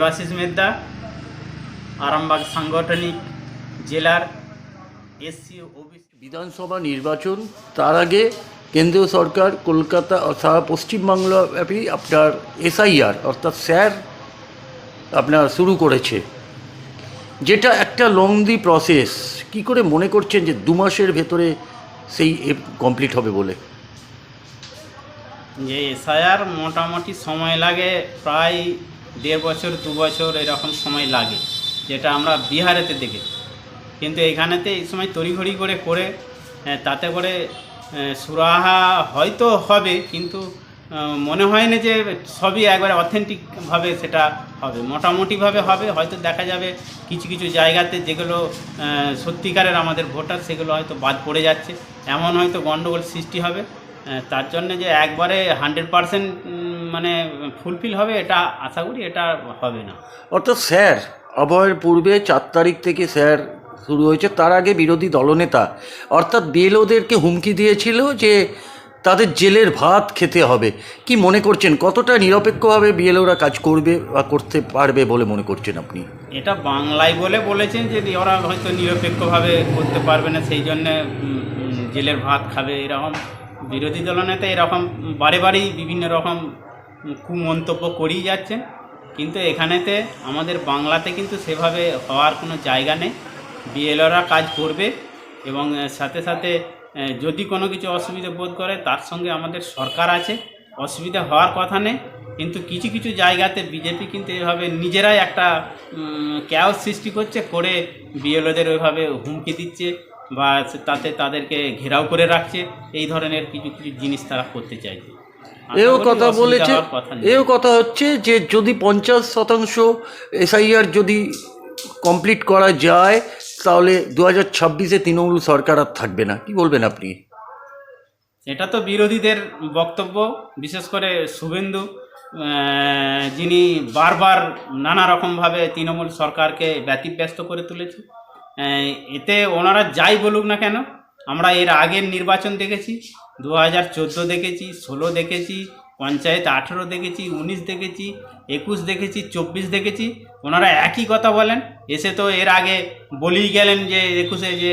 দেবাশিস মেদ্দা আরামবাগ সাংগঠনিক জেলার SC OBC বিধানসভা নির্বাচন তার আগে কেন্দ্রীয় সরকার কলকাতা সারা পশ্চিমবাংলা ব্যাপী আপনার এসআইআর অর্থাৎ স্যার আপনার শুরু করেছে। যেটা একটা লংদি প্রসেস কি করে মনে করছেন যে দু মাসের ভেতরে সেই কমপ্লিট হবে বলে? যে এসআইআর মোটামুটি সময় লাগে প্রায় দেড় বছর, দু বছর এরকম সময় লাগে, যেটা আমরা বিহারেতে দেখেছি। কিন্তু এখানেতে এই সময় তড়িঘড়ি করে করে তাতে করে সুরাহা হয়তো হবে, কিন্তু মনে হয় না যে সবই একবারে অথেন্টিকভাবে সেটা হবে। মোটামুটিভাবে হবে, হয়তো দেখা যাবে কিছু কিছু জায়গাতে যেগুলো সত্যিকারের আমাদের ভোটার, সেগুলো হয়তো বাদ পড়ে যাচ্ছে। এমন হয়তো গণ্ডগোল সৃষ্টি হবে তার জন্য যে একবারে হান্ড্রেড পারসেন্ট মানে ফুলফিল হবে এটা আশা করি এটা হবে না। অর্থাৎ স্যার অভয়ের পূর্বে চার তারিখ থেকে স্যার শুরু হয়েছে তার আগে বিরোধী দলনেতা অর্থাৎ বিএলওদেরকে হুমকি দিয়েছিল যে তাদের জেলের ভাত খেতে হবে। কি মনে করছেন কতটা নিরপেক্ষভাবে বিএলওরা কাজ করবে বা করতে পারবে বলে মনে করছেন আপনি? এটা বাংলায় বলে বলেছেন যে ওরা হয়তো নিরপেক্ষভাবে করতে পারবে না সেই জন্যে জেলের ভাত খাবে এরকম। বিরোধী দলনেতা এরকম বারে বারেই বিভিন্ন রকম কুমন্তব্য করেই যাচ্ছেন। কিন্তু এখানেতে আমাদের বাংলাতে কিন্তু সেভাবে হওয়ার কোনো জায়গা নেই। বিএলওরা কাজ করবে এবং সাথে সাথে যদি কোনো কিছু অসুবিধা বোধ করে, তার সঙ্গে আমাদের সরকার আছে। অসুবিধা হওয়ার কথা নেই। কিন্তু কিছু কিছু জায়গাতে বিজেপি কিন্তু এভাবে নিজেরাই একটা ক্যাও সৃষ্টি করছে, করে বিএলওদের ওইভাবে হুমকি দিচ্ছে বা তাতে তাদেরকে ঘেরাও করে রাখছে। এই ধরনের কিছু কিছু জিনিস তারা করতে চাইছে। এও কথা বলেছে। এও কথা হচ্ছে যে যদি পঞ্চাশ শতাংশ এসআইআর যদি কমপ্লিট করা যায় তাহলে দু হাজার ছাব্বিশে তৃণমূল সরকার আর থাকবে না। কি বলবেন আপনি? এটা তো বিরোধীদের বক্তব্য বিশেষ করে শুভেন্দু যিনি বারবার নানা রকমভাবে তৃণমূল সরকারকে ব্যতিব্যস্ত করে তুলেছে এতে ওনারা যাই বলুক না কেন আমরা এর আগের নির্বাচন দেখেছি দু হাজার চোদ্দ দেখেছি ষোলো দেখেছি পঞ্চায়েত আঠেরো দেখেছি উনিশ দেখেছি একুশ দেখেছি চব্বিশ দেখেছি। ওনারা একই কথা বলেন এসে তো এর আগে বলেই গেলেন যে একুশে যে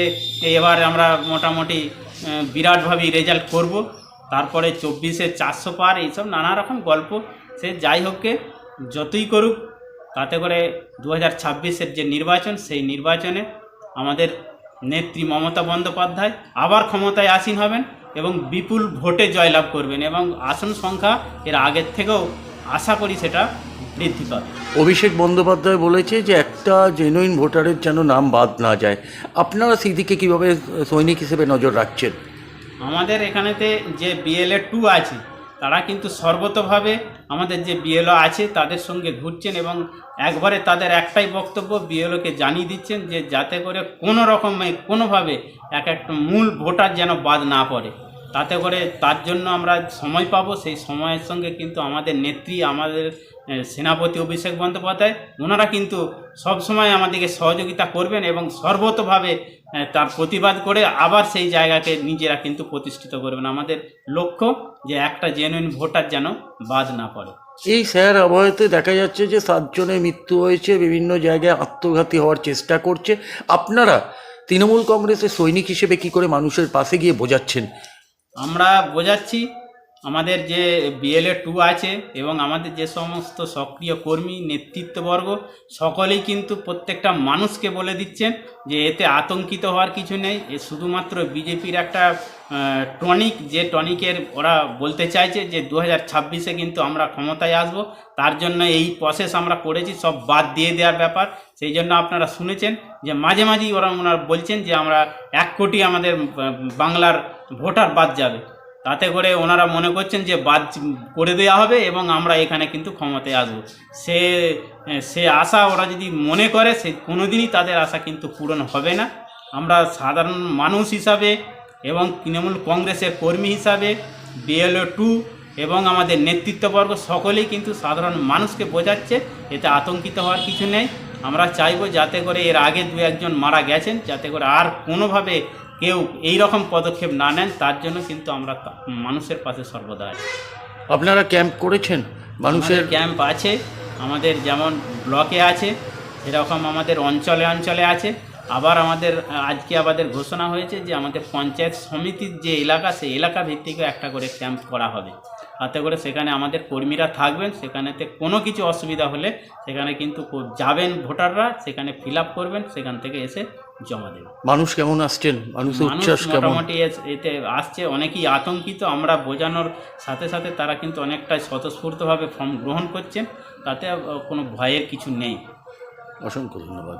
এবার আমরা মোটামুটি আহ, বিরাটভাবেই রেজাল্ট করব। তারপরে চব্বিশে চারশো পার এইসব নানা রকম গল্প। সে যাই হোককে যতই করুক তাতে করে দু হাজার ছাব্বিশের যে নির্বাচন সেই নির্বাচনে আমাদের নেত্রী মমতা বন্দ্যোপাধ্যায় আবার ক্ষমতায় আসীন হবেন এবং বিপুল ভোটে জয়লাভ করবেন এবং আসন সংখ্যা এর আগের থেকেও আশা করি সেটা বৃদ্ধি পাবে। অভিষেক বন্দ্যোপাধ্যায় বলেছে যে একটা জেনুইন ভোটারের যেন নাম বাদ না যায়। আপনারা সেই দিকে কীভাবে সৈনিক হিসেবে নজর রাখছেন? আমাদের এখানেতে যে বিএলএ টু আছে তারা কিন্তু সর্বতভাবে আমাদের যে বিএলও আছে তাদের সঙ্গে ঘুরছেন এবং একবারে তাদের একটাই বক্তব্য, বিএলওকে জানিয়ে দিচ্ছেন যে যাতে করে কোনো রকমে, কোনোভাবে এক একটা মূল ভোটার যেন বাদ না পড়ে। তাতে করে তার জন্য আমরা সময় পাবো। সেই সময়ের সঙ্গে কিন্তু আমাদের নেত্রী, আমাদের সেনাপতি অভিষেক বন্দ্যোপাধ্যায় ওনারা কিন্তু সব সময় আমাদেরকে সহযোগিতা করবেন এবং সর্বতভাবে তার প্রতিবাদ করে আবার সেই জায়গাকে নিজেরা কিন্তু প্রতিষ্ঠিত করবেন। আমাদের লক্ষ্য যে একটা জেনুইন ভোটার যেন বাদ না পড়ে। এই স্যার আবহাওয়াতে দেখা যাচ্ছে যে সাতজনের মৃত্যু হয়েছে বিভিন্ন জায়গায় আত্মঘাতী হওয়ার চেষ্টা করছে। আপনারা তৃণমূল কংগ্রেসের সৈনিক হিসেবে কি করে মানুষের পাশে গিয়ে বোঝাচ্ছেন? আমরা বোঝাচ্ছি আমাদের যে বিএলএ টু আছে এবং আমাদের যে সমস্ত সক্রিয় কর্মী, নেতৃত্ববর্গ, সকলেই কিন্তু প্রত্যেকটা মানুষকে বলে দিচ্ছেন যে এতে আতঙ্কিত হওয়ার কিছু নেই। এ শুধুমাত্র বিজেপির একটা টনিক যে টনিকের ওরা বলতে চাইছে যে দু হাজার ছাব্বিশে কিন্তু আমরা ক্ষমতায় আসব। তার জন্য এই প্রসেস আমরা করেছি, সব বাদ দিয়ে দেওয়ার ব্যাপার। সেই জন্য আপনারা শুনেছেন যে মাঝে মাঝেই ওরা ওনারা বলছেন যে আমরা এক কোটি আমাদের বাংলার ভোটার বাদ যাবে। তাতে করে ওনারা মনে করছেন যে বাদ করে দেওয়া হবে এবং আমরা এখানে কিন্তু ক্ষমতায় আসব। সে সে আশা ওরা যদি মনে করে, সে কোনোদিনই তাদের আশা কিন্তু পূরণ হবে না। আমরা সাধারণ মানুষ হিসাবে এবং তৃণমূল কংগ্রেসের কর্মী হিসাবে, বিএলও টু এবং আমাদের নেতৃত্ববর্গ সকলেই কিন্তু সাধারণ মানুষকে বোঝাচ্ছে, এতে আতঙ্কিত হওয়ার কিছু নেই। আমরা চাইব যাতে করে এর আগে দু একজন মারা গেছেন, যাতে করে আর কোনোভাবে কেউ এই রকম পদক্ষেপ না নেন তার জন্য কিন্তু আমরা মানুষের পাশে সর্বদা আছি। আপনারা ক্যাম্প করেছেন? মানুষের ক্যাম্প আছে আমাদের যেমন ব্লকে আছে এরকম আমাদের অঞ্চলে অঞ্চলে আছে। আবার আমাদের আজকে আমাদের ঘোষণা হয়েছে যে আমাদের পঞ্চায়েত সমিতির যে এলাকা সেই এলাকা ভিত্তিকও একটা করে ক্যাম্প করা হবে। তাতে করে সেখানে আমাদের কর্মীরা থাকবেন সেখানেতে কোনো কিছু অসুবিধা হলে সেখানে কিন্তু যাবেন ভোটাররা সেখানে ফিল আপ করবেন সেখান থেকে এসে জমা দেবেন। মানুষ কেমন আসছেন? মানুষ মোটামুটি এতে আসছে অনেকেই আতঙ্কিত। আমরা বোঝানোর সাথে সাথে তারা কিন্তু অনেকটাই স্বতঃস্ফূর্তভাবে ফর্ম গ্রহণ করছেন। তাতে কোনো ভয়ের কিছু নেই। অসংখ্য ধন্যবাদ।